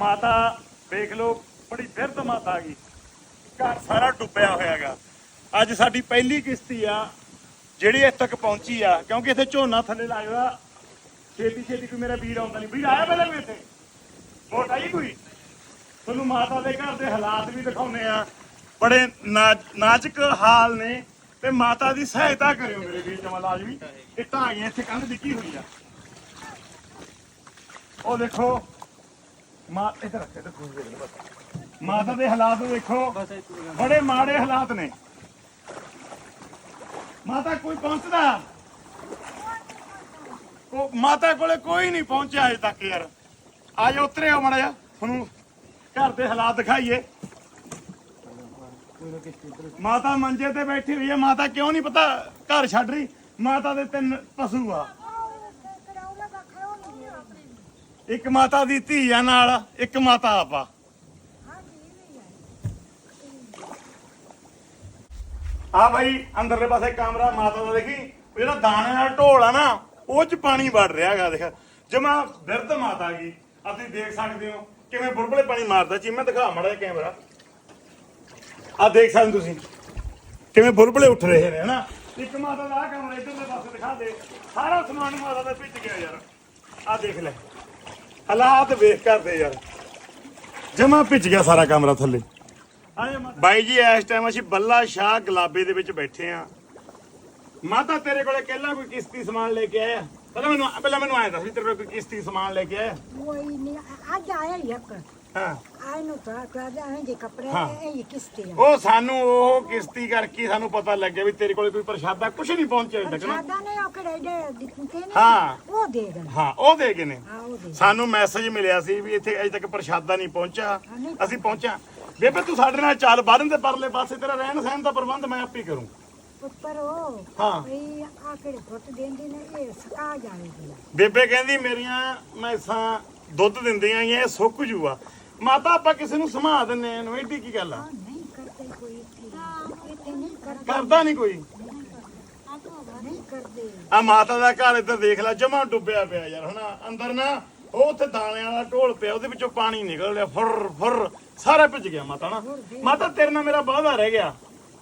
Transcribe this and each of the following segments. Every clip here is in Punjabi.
ਮਾਤਾ, ਵੇਖ ਲਓ, ਬੜੀ ਬਿਰਧ ਮਾਤਾ ਆ ਗਈ ਘਰ ਸਾਰਾ ਡੁੱਬਿਆ ਹੋਇਆ ਹੈਗਾ ਅੱਜ ਸਾਡੀ ਪਹਿਲੀ ਕਿਸ਼ਤੀ ਆ, ਜਿਹੜੀ ਇੱਥੇ ਤੱਕ ਪਹੁੰਚੀ ਆ, ਕਿਉਂਕਿ ਇੱਥੇ ਝੋਨਾ ਥੱਲੇ ਲੱਗਦਾ ਛੇਤੀ ਛੇਤੀ ਕੋਈ ਮੇਰਾ ਵੀਰ ਆਉਂਦਾ ਨਹੀਂ ਵੀਰ, ਆਇਆ ਪਹਿਲਾਂ ਵੀ ਇੱਥੇ? ਵੋਟ ਆਈ ਕੋਈ? ਤੁਹਾਨੂੰ ਮਾਤਾ ਦੇ ਘਰ ਦੇ ਹਾਲਾਤ ਵੀ ਦਿਖਾਉਨੇ ਆ। ਬੜੇ ਨਾਜ਼ੁਕ ਹਾਲ ਨੇ ਤੇ ਮਾਤਾ ਦੀ ਸਹਾਇਤਾ ਕਰਿਓ ਮੇਰੇ ਵੀਰ ਜਮਾ ਲਾਜ਼ਮੀ ਇੱਟਾਂ ਆ ਗਈਆਂ ਇੱਥੇ ਕੰਧ ਡਿੱਗੀ ਹੋਈ ਆ। ਉਹ ਦੇਖੋ ਮਾ ਇੱਧਰ ਰੱਖ ਇੱਧਰ ਤੁਸੀਂ ਦੇਖ ਲਓ ਬਸ। ਮਾਤਾ ਦੇ ਹਾਲਾਤ ਦੇਖੋ ਬੜੇ ਮਾੜੇ ਹਾਲਾਤ ਨੇ। ਮਾਤਾ ਕੋਈ ਪਹੁੰਚਦਾ? ਉਹ ਮਾਤਾ ਕੋਲੇ ਕੋਈ ਨਹੀਂ ਪਹੁੰਚਿਆ ਅਜੇ ਤੱਕ ਯਾਰ। ਆ ਜਾ ਉਤਰੇ ਹੋ ਮੜਾ ਜਾ ਤੁਹਾਨੂੰ ਘਰ ਦੇ ਹਾਲਾਤ ਦਿਖਾਈਏ। ਮਾਤਾ ਮੰਜੇ ਤੇ ਬੈਠੀ ਹੋਈ ਹੈ। ਮਾਤਾ ਕਿਉਂ ਨਹੀਂ ਪਤਾ? ਘਰ ਛੱਡ ਰਹੀ। ਮਾਤਾ ਦੇ ਤਿੰਨ ਪਸ਼ੂ ਆ। ਇੱਕ ਮਾਤਾ ਦੀ ਧੀ ਆ ਨਾਲ, ਇੱਕ ਮਾਤਾ ਆਪਾ ਆ। ਭਾਈ ਅੰਦਰਲੇ ਪਾਸੇ ਕਮਰਾ ਮਾਤਾ ਦਾ ਦੇਖੀ, ਉਹ ਜਿਹੜਾ ਦਾਣੇ ਨਾਲ ਢੋਲ ਆ ਨਾ, ਉਹ ਚ ਪਾਣੀ ਵੜ ਰਿਹਾ ਹੈਗਾ, ਦੇਖ। ਜਮਾ ਬਿਰਧ ਮਾਤਾ ਗਈ ਅਸੀਂ ਦੇਖ ਸਕਦੇ ਹੋ ਕਿਵੇਂ ਬੁਲਬੁਲੇ ਪਾਣੀ ਮਾਰਦਾ ਜੀ ਮੈਂ ਦਿਖਾ ਮੜਾ ਕੈਮਰਾ। ਆ ਦੇਖ ਸਕਦੇ ਤੁਸੀਂ, ਕਿਵੇਂ ਬੁਲਬੁਲੇ ਉੱਠ ਰਹੇ ਨੇ, ਹਨਾ? ਇੱਕ ਮਾਤਾ ਦਾ ਆਹ ਕਮਰਾ ਇਧਰਲੇ ਪਾਸੇ ਦਿਖਾ ਦੇ। ਸਾਰਾ ਸਮਾਨ ਮਾਤਾ ਦਾ ਭਿੱਜ ਗਿਆ ਯਾਰ। ਆ ਦੇਖ ਲੈ। ਹਾਲਾਤ ਵੇਖ ਕਰਦੇ ਯਾਰ। ਜਮਾ ਭਿੱਜ ਗਿਆ ਸਾਰਾ ਕਮਰਾ ਥੱਲੇ। ਬਾਈ ਜੀ ਇਸ ਟਾਈਮ ਅਸੀਂ ਬੱਲਾ ਸ਼ਾਹ ਗੁਲਾਬੇ ਦੇ ਵਿੱਚ ਬੈਠੇ ਆ। ਮਾਤਾ ਤੇਰੇ ਕੋਲੇ ਕਹਿਲਾ ਕੋਈ ਕਿਸ਼ਤੀ ਸਮਾਨ ਲੈ ਕੇ ਆਇਆ? ਪਹਿਲਾਂ ਮੈਨੂੰ ਪਹਿਲਾਂ ਮੈਨੂੰ ਆਇਆ ਦੱਸ ਵੀ ਤੇਰੇ ਕੋਲ ਕੋਈ ਕਿਸ਼ਤੀ ਸਮਾਨ ਲੈ ਕੇ ਆਇਆ? ਕੋਈ ਨਹੀਂ ਅੱਜ ਆਇਆ ਹੀ ਇੱਕ। ਹਾਂ। ਹਾਂ। ਇਹ ਕਿਸਤੇ ਆ ਉਹ ਸਾਨੂੰ ਉਹ ਕਿਸ਼ਤੀ ਕਰਕੇ ਸਾਨੂੰ ਪਤਾ ਲੱਗਿਆ ਵੀ ਤੇਰੇ ਕੋਲੇ ਕੋਈ ਪ੍ਰਸ਼ਾਦਾ ਕੁਝ ਨਹੀਂ ਪਹੁੰਚਿਆ ਅਜੇ ਤੱਕ ਨਾ ਸਾਦਾ ਨੇ ਉਹ ਕਿਹੜੇ ਦੇ ਦਿੱਤੇ ਨੇ? ਹਾਂ। ਉਹ ਦੇ ਦੇਣ। ਹਾਂ ਉਹ ਦੇ ਗਏ ਨੇ। ਹਾਂ ਉਹ ਦੇ ਸਾਨੂੰ ਮੈਸੇਜ ਮਿਲਿਆ ਸੀ ਵੀ ਇੱਥੇ ਅਜੇ ਤੱਕ ਪ੍ਰਸ਼ਾਦਾ ਨਹੀਂ ਪਹੁੰਚਿਆ। ਨਹੀਂ। ਅਸੀਂ ਪਹੁੰਚਿਆ। ਬੇਬੇ ਤੂੰ ਸਾਡੇ ਨਾਲ ਚੱਲ ਬਾਰਨ ਦੇ ਪਰਲੇ ਪਾਸੇ ਤੇਰਾ ਰਹਿਣ ਸਹਿਣ ਦਾ ਪ੍ਰਬੰਧ ਮੈਂ ਆਪੇ ਕਰੂੰ। ਉੱਪਰ ਹਾਂ। ਦੇਂਦੇ ਨੇ ਇਹ ਸਕਾ ਬੇਬੇ ਕਹਿੰਦੀ ਮੇਰੀਆਂ ਮੈਸਾਂ ਦੁੱਧ ਦਿੰਦੀਆਂ ਹੀ ਇਹ ਸੁੱਕ ਜੂਆ। ਮਾਤਾ ਆਪਾਂ ਕਿਸੇ ਨੂੰ ਸਮਾ ਦਿੰਨੇ ਆ ਇਹਨੂੰ ਐਡੀ ਕੀ ਗੱਲ ਆ? ਆ ਨਹੀਂ ਕਰਦੇ ਕੋਈ ਇੱਥੇ। ਇੱਥੇ ਨਹੀਂ ਕਰਦੇ। ਕਰਦਾ ਨਹੀਂ ਕੋਈ। ਨਹੀਂ ਕਰਦੇ। ਆ ਮਾਤਾ ਦਾ ਘਰ ਇੱਧਰ ਦੇਖ ਲੈ ਜਮਾ ਡੁੱਬਿਆ ਪਿਆ ਯਾਰ ਹਨਾ? ਅੰਦਰ ਨਾ ਉਹ ਉੱਥੇ ਦਾਣਿਆਂ ਵਾਲਾ ਢੋਲ ਪਿਆ ਉਹਦੇ ਵਿੱਚੋਂ ਪਾਣੀ ਨਿਕਲ ਰਿਹਾ ਫੁਰ ਫੁਰ ਸਾਰਾ ਭਿੱਜ ਗਿਆ ਮਾਤਾ ਨਾ ਮਾਤਾ ਤੇਰੇ ਨਾਲ ਮੇਰਾ ਵਾਅਦਾ ਰਹਿ ਗਿਆ।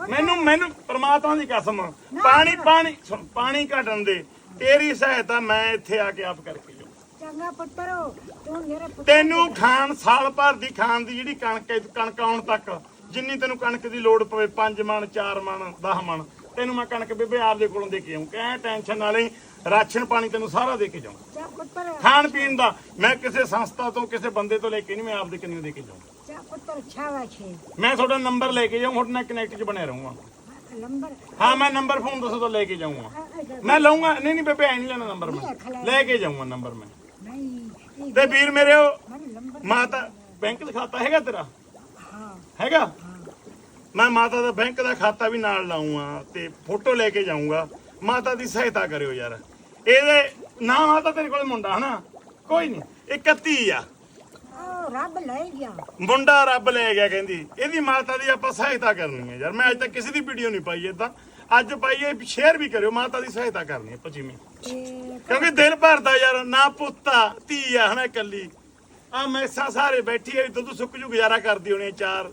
ਮੈਨੂੰ ਮੈਨੂੰ ਪ੍ਰਮਾਤਮਾ ਦੀ ਕਸਮ ਪਾਣੀ ਪਾਣੀ ਸੁਣ, ਪਾਣੀ ਘਟਣ ਦੇ ਤੇਰੀ ਸਹਾਇਤਾ ਮੈਂ ਇੱਥੇ ਆ ਕੇ ਆਪ ਕਰਕੇ। ਚੰਗਾ ਪੁੱਤਰੋ ਤੂੰ ਮੇਰੇ ਪੁੱਤਰ ਤੈਨੂੰ ਖਾਣ ਸਾਲ ਭਰ ਦੀ ਖਾਣ ਦੀ ਜਿਹੜੀ ਕਣਕ ਹੈ, ਕਣਕ ਆਉਣ ਤੱਕ ਜਿੰਨੀ ਤੈਨੂੰ ਕਣਕ ਦੀ ਲੋੜ ਪਵੇ 5 ਮਣ 4 ਮਣ 10 ਮਣ ਤੈਨੂੰ ਮੈਂ ਕਣਕ ਬੇਬੇ ਆਪਦੇ ਕੋਲੋਂ ਦੇ ਕੇ ਆਉਂ ਕਹਿ ਟੈਨਸ਼ਨ ਨਾ ਲਈ ਰਾਸ਼ਨ ਪਾਣੀ ਤੈਨੂੰ ਸਾਰਾ ਦੇ ਕੇ ਜਾਉਂ ਚਾ ਪੁੱਤਰ। ਖਾਣ ਪੀਣ ਦਾ ਮੈਂ ਕਿਸੇ ਸੰਸਥਾ ਤੋਂ ਕਿਸੇ ਬੰਦੇ ਤੋਂ ਲੈ ਕੇ ਨਹੀਂ ਮੈਂ ਆਪਦੇ ਕਿੰਨੇ ਦੇ ਕੇ ਜਾਉਂ ਚਾ ਪੁੱਤਰ ਛਾਵਾ ਛੇ। ਮੈਂ ਤੁਹਾਡਾ ਨੰਬਰ ਲੈ ਕੇ ਜਾਉਂ ਤੁਹਾਡੇ ਨਾਲ ਕਨੈਕਟ 'ਚ ਬਣਿਆ ਰਹੂੰਗਾ। ਨੰਬਰ? ਹਾਂ ਮੈਂ ਨੰਬਰ ਫੋਨ ਦੱਸੋ ਤਾਂ ਲੈ ਕੇ ਜਾਊਂਗਾ। ਮੈਂ ਲਊਂਗਾ। ਨਹੀਂ ਨਹੀਂ ਬੇਬੇ ਐ ਨਹੀਂ ਲੈਣਾ ਨੰਬਰ ਮੈਂ। ਲੈ ਕੇ ਜਾਊਂਗਾ ਨੰਬਰ ਮੈਂ। ਤੇ ਵੀਰ ਮੇਰੇ ਮਾਤਾ ਬੈਂਕ ਦਾ ਖਾਤਾ ਹੈਗਾ ਤੇਰਾ? ਹੈਗਾ? ਮੈਂ ਮਾਤਾ ਦਾ ਬੈਂਕ ਦਾ ਖਾਤਾ ਵੀ ਨਾਲ ਲਾਉਂਗਾ ਤੇ ਫੋਟੋ ਲੈ ਕੇ ਜਾਊਂਗਾ। ਮਾਤਾ ਦੀ ਸਹਾਇਤਾ ਕਰਿਓ ਯਾਰ। ਇਹਦੇ ਨਾ ਮਾਤਾ ਤੇਰੇ ਕੋਲ ਮੁੰਡਾ ਹਨਾ? ਕੋਈ ਨਹੀਂ 31 ਆ। ਰੱਬ ਲੈ ਗਿਆ। ਮੁੰਡਾ ਰੱਬ ਲੈ ਗਿਆ ਕਹਿੰਦੀ। ਇਹਦੀ ਮਾਤਾ ਦੀ ਆਪਾਂ ਸਹਾਇਤਾ ਕਰਨੀ ਹੈ ਯਾਰ। ਮੈਂ ਅੱਜ ਤੱਕ ਕਿਸੇ ਦੀ ਵੀਡੀਓ ਨਹੀਂ ਪਾਈ ਏਦਾਂ। ਅੱਜ ਪਾਈਏ ਸ਼ੇਅਰ ਵੀ ਕਰਿਓ ਮਾਤਾ ਦੀ ਸਹਾਇਤਾ ਕਰਨੀ ਪਚੀਮੀ ਤੇ ਕਿਉਂਕਿ ਦਿਲ ਭਰਦਾ ਯਾਰ ਨਾ ਪੁੱਤਾ ਧੀ ਆ ਹਨਾ ਇਕੱਲੀ। ਆ ਮੈਸਾਂ ਸਾਰੇ ਬੈਠੀ ਐ ਦੁੱਧ ਸੁੱਕ ਜੂ ਗੁਜ਼ਾਰਾ ਕਰਦੀ ਹੋਣੀ 4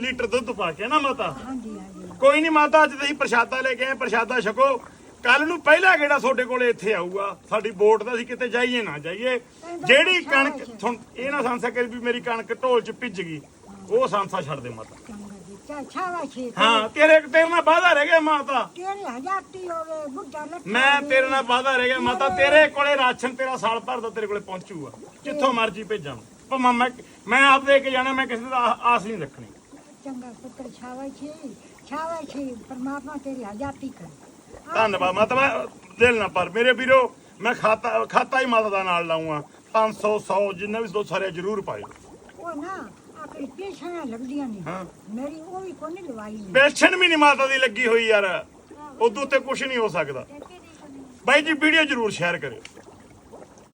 ਲੀਟਰ ਦੁੱਧ ਪਾ ਕੇ ਨਾ ਮਾਤਾ? ਹਾਂਜੀ ਹਾਂਜੀ। ਕੋਈ ਨਹੀਂ ਮਾਤਾ ਅੱਜ ਤੁਸੀਂ ਪ੍ਰਸ਼ਾਦਾ ਲੈ ਕੇ ਆਏ ਪ੍ਰਸ਼ਾਦਾ ਛਕੋ। ਕੱਲ ਨੂੰ ਪਹਿਲਾ ਗੇੜਾ ਤੁਹਾਡੇ ਕੋਲੇ ਇੱਥੇ ਆਊਗਾ। ਸਾਡੀ ਵੋਟ ਦਾ ਅਸੀਂ ਕਿਤੇ ਜਾਈਏ ਨਾ ਜਾਈਏ। ਜਿਹੜੀ ਕਣਕ ਇਹ ਨਾ ਸੰਸਾ ਕਰੀ ਵੀ ਮੇਰੀ ਕਣਕ ਢੋਲ ਚ ਭਿੱਜ ਗਈ। ਉਹ ਸੰਸਾ ਛੱਡ ਦੇ ਮਾਤਾ। ਚੰਗਾ ਜੀ ਚਾ ਛਾਵਾ ਛੇ ਹਾਂ ਤੇਰੇ ਤੇਰੇ ਨਾਲ ਵਾਅਦਾ ਰਹਿ ਗਿਆ ਮਾਤਾ। ਤੇਰੇ ਹਜ਼ਾਰਤੀ ਹੋ ਗਏ ਬੁੱਢਾ ਲੱਤ ਮੈਂ ਤੇਰੇ ਨਾਲ ਵਾਅਦਾ ਰਹਿ ਗਿਆ ਮਾਤਾ ਤੇਰੇ ਕੋਲੇ ਰਾਸ਼ਨ ਤੇਰਾ ਸਾਲ ਭਰ ਦਾ ਤੇਰੇ ਕੋਲੇ ਪਹੁੰਚੂਗਾ। ਜਿੱਥੋਂ ਮਰਜ਼ੀ ਭੇਜਾਂ। ਭਾਵੇਂ ਮੈਂ ਮੈਂ ਆਪ ਦੇ ਕੇ ਜਾਣਾ ਮੈਂ ਕਿਸੇ ਦਾ ਆਸ ਨਹੀਂ ਰੱਖਣੀ। ਚੰਗਾ ਪੁੱਤਰ ਛਾਵਾ ਛੇ ਛਾਵਾ ਛੇ ਪਰਮਾਤਮਾ ਤੇਰੀ ਹਜ਼ਾਰਤੀ ਕਰ। ਧੰਨਵਾਦ ਮਾਤਾ ਮੈਂ ਦਿਲ ਨਾ ਪਰ ਮੇਰੇ ਵੀਰੋ ਮੈਂ ਖਾਤਾ ਖਾਤਾ ਹੀ ਮਾਤਾ ਦਾ ਨਾਲ ਲਾਉਂਗਾ 500 100 ਜਿੰਨਾ ਵੀ ਦੋ ਸਾਰੇ ਜ਼ਰੂਰ ਪਾਇਓ। ਉਹ ਨਾ ਆਪਣੀ ਪੇਸ਼ਾਂ ਲੱਗਦੀਆਂ ਨੇ। ਹਾਂ। ਮੇਰੀ ਉਹ ਵੀ ਕੋਈ ਨਹੀਂ ਲਵਾਈ ਨਹੀਂ ਪੈਨਸ਼ਨ ਵੀ ਨਹੀਂ ਮਾਤਾ ਦੀ ਲੱਗੀ ਹੋਈ ਯਾਰ। ਉਦੋਂ ਤੇ ਕੁਝ ਨਹੀਂ ਹੋ ਸਕਦਾ। ਬਾਈ ਜੀ ਵੀਡੀਓ ਜ਼ਰੂਰ ਸ਼ੇਅਰ ਕਰਿਓ।